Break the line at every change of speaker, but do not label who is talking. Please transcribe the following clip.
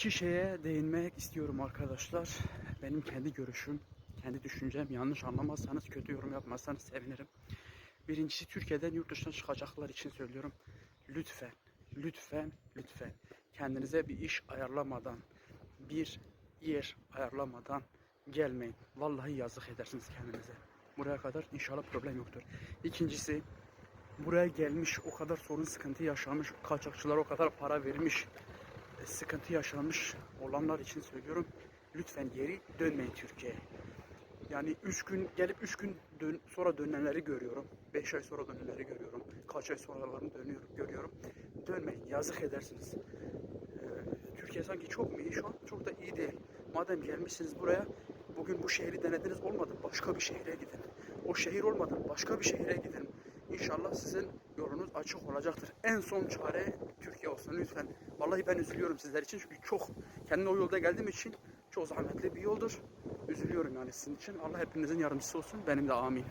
İki şeye değinmek istiyorum arkadaşlar. Benim kendi görüşüm, kendi düşüncem. Yanlış anlamazsanız, kötü yorum yapmazsanız sevinirim. Birincisi Türkiye'den yurt dışına çıkacaklar için söylüyorum. Lütfen, lütfen, lütfen kendinize bir iş ayarlamadan, bir yer ayarlamadan gelmeyin. Vallahi yazık edersiniz kendinize. Buraya kadar inşallah problem yoktur. İkincisi buraya gelmiş o kadar sorun sıkıntı yaşamış kaçakçılar o kadar para vermiş sıkıntı yaşamış olanlar için söylüyorum lütfen geri dönmeyin Türkiye'ye. Yani 3 gün gelip 3 gün dön, sonra dönenleri görüyorum. 5 ay sonra dönenleri görüyorum. Kaç ay sonralarını dönüyorum, görüyorum. Dönmeyin yazık edersiniz. Ee, Türkiye sanki çok mu iyi şu an? Çok da iyi değil. Madem gelmişsiniz buraya bugün bu şehri denediniz olmadı. Başka bir şehre gidin. O şehir olmadı. Başka bir şehre gidin. İnşallah sizin yolunuz açık olacaktır. En son çare Türkiye olsun lütfen. Vallahi ben üzülüyorum sizler için çünkü çok kendi o yolda geldiğim için çok zahmetli bir yoldur. Üzülüyorum yani sizin için. Allah hepinizin yardımcısı olsun. Benim de amin.